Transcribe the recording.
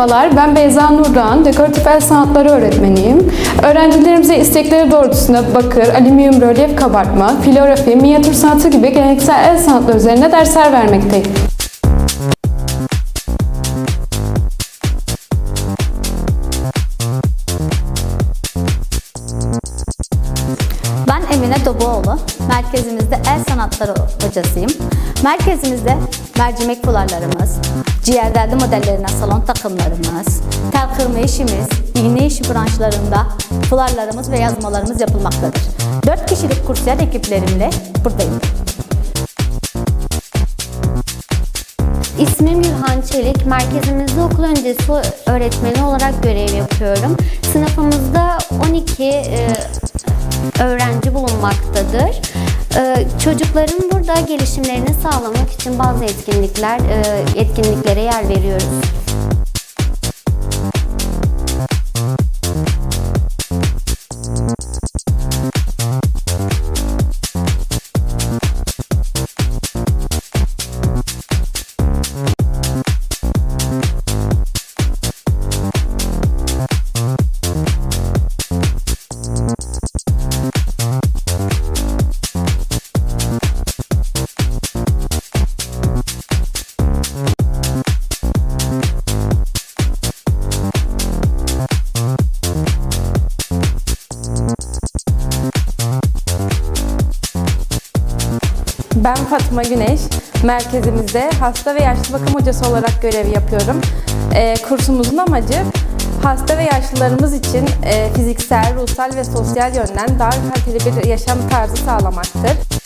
Merhabalar, ben Beyza Nurdoğan, dekoratif el sanatları öğretmeniyim. Öğrencilerimize istekleri doğrultusunda bakır, alüminyum rölyef kabartma, filografi, minyatür sanatı gibi geleneksel el sanatları üzerine dersler vermekteyim. Emine Dobuoğlu. Merkezimizde el sanatları hocasıyım. Merkezimizde mercimek fularlarımız, ciğerderde modellerine salon takımlarımız, tel kırma işimiz, iğne işi branşlarında fularlarımız ve yazmalarımız yapılmaktadır. 4 kişilik kursiyer ekiplerimle buradayım. İsmim Gülhan Çelik. Merkezimizde okul öncesi öğretmeni olarak görev yapıyorum. Sınıfımızda 12 e, öğrenci bulunmaktadır. E, çocukların burada gelişimlerini sağlamak için bazı etkinlikler, e, etkinliklere yer veriyoruz. Ben Fatma Güneş. Merkezimizde hasta ve yaşlı bakım hocası olarak görev yapıyorum. Ee, kursumuzun amacı hasta ve yaşlılarımız için e, fiziksel, ruhsal ve sosyal yönden daha kaliteli bir yaşam tarzı sağlamaktır.